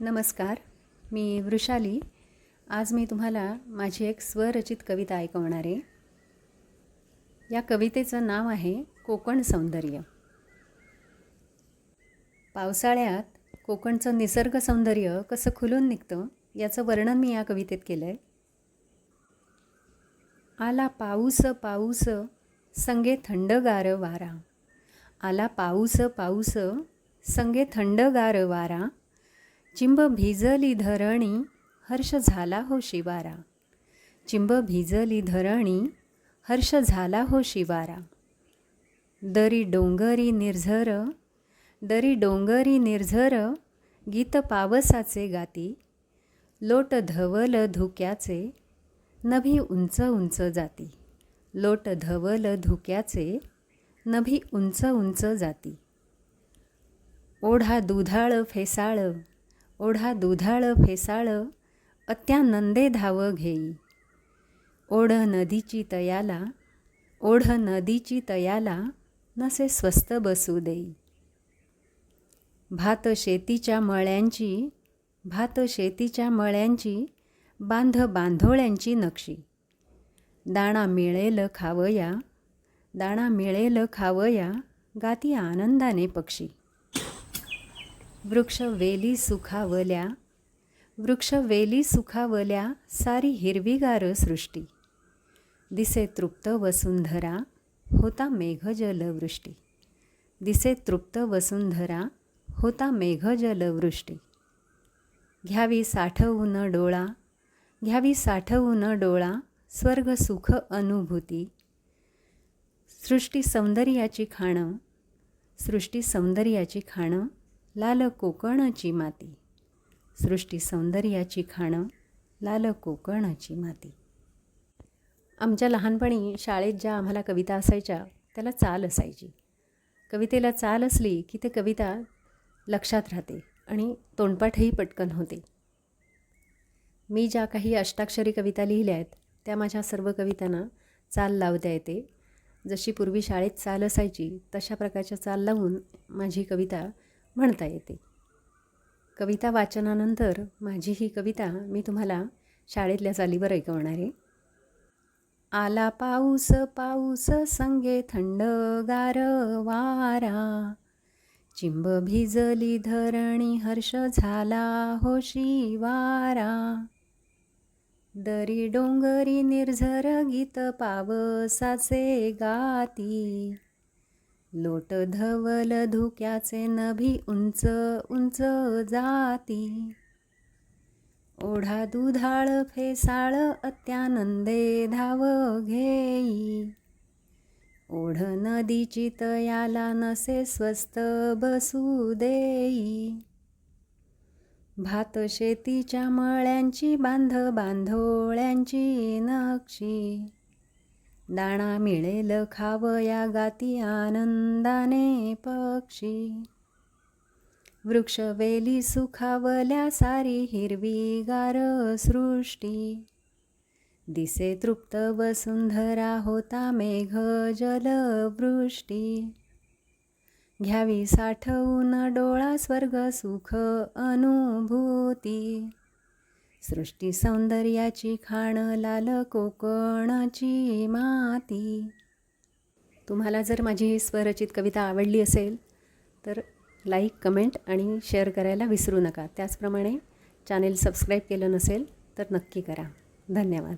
नमस्कार मी वृषाली. आज मी तुम्हाला माझी एक स्वरचित कविता ऐकवणार आहे. या कवितेचं नाव आहे कोकण सौंदर्य. पावसाळ्यात कोकणचं निसर्ग सौंदर्य कसं खुलून निघतं याचं वर्णन मी या कवितेत केलं आहे आला पाऊस पाऊस संगे थंडगार वारा. आला पाऊस पाऊस संगे थंडगार वारा. चिंब भिजली धरणी हर्ष झाला हो शिवारा. चिंब भिजली धरणी हर्ष झाला हो शिवारा. दरी डोंगरी निर्झर दरी डोंगरी निर्झर गीत पावसाचे गाती. लोट धवल धुक्याचे नभी उंच उंच जाती. लोट धवल धुक्याचे नभी उंच उंच जाती. ओढा दुधाळ फेसाळ ओढा दुधाळ फेसाळ अत्यानंदे धाव घेई. ओढ नदीची तयाला ओढ नदीची तयाला नसे स्वस्त बसू देई. भात शेतीच्या मळ्यांची भात शेतीच्या मळ्यांची बांध बांधोळ्यांची नक्षी. दाणा मिळेल खावया दाणा मिळेल खावया गाती आनंदाने पक्षी. वृक्ष वेली सुखावल्या वृक्ष वेली सुखावल्या सारी हिरवीगार सृष्टी. दिसे तृप्त वसुंधरा होता मेघजलवृष्टी. दिसे तृप्त वसुंधरा होता मेघजलवृष्टी. घ्यावी साठवून डोळा घ्यावी साठवून डोळा स्वर्ग सुख अनुभूती. सृष्टी सौंदर्याची खाणं सृष्टी सौंदर्याची खाणं लाल कोकणची माती. सृष्टी सौंदर्याची खाणं लाल कोकणची माती. आमच्या लहानपणी शाळेत ज्या आम्हाला कविता असायच्या त्याला चाल असायची. कवितेला चाल असली की ते कविता लक्षात राहते आणि तोंडपाठही पटकन होते. मी ज्या काही अष्टाक्षरी कविता लिहिल्या आहेत त्या माझ्या सर्व कवितांना चाल लावता येते. जशी पूर्वी शाळेत चाल असायची तशा प्रकारच्या चाल लावून माझी कविता म्हणता येते. कविता वाचनानंतर माझी ही कविता मी तुम्हाला शाळेतल्या चालीवर ऐकवणार आहे. आला पाऊस पाऊस संगे थंडगार वारा. चिंब भिजली धरणी हर्ष झाला होशी वारा. दरी डोंगरी निर्झर गीत पावसाचे गाती. लोट धवल धुक्याचे नभी उंच उंच जाती. ओढा दुधाळ फेसाळ अत्यानंदे धाव घेई. ओढ नदीची तयाला नसे स्वस्त बसू देई. भात शेतीच्या मळ्यांची बांध बांधोळ्यांची नक्षी. दाणा मिळेल खावया गाती आनंदाने पक्षी. वृक्षवेली सुखावल्या सारी हिरवीगार सृष्टी. दिसे तृप्त वसुंधरा होता मेघ जलवृष्टी घ्यावी साठवून डोळा स्वर्ग सुख अनुभूती. सृष्टी सौंदर्याची खाण लाल कोकणाची माती. तुम्हाला जर माझी ही स्वरचित कविता आवडली असेल तर लाईक कमेंट आणि शेअर करायला विसरू नका. त्याचप्रमाणे चॅनेल सबस्क्राईब केलं नसेल तर नक्की करा. धन्यवाद.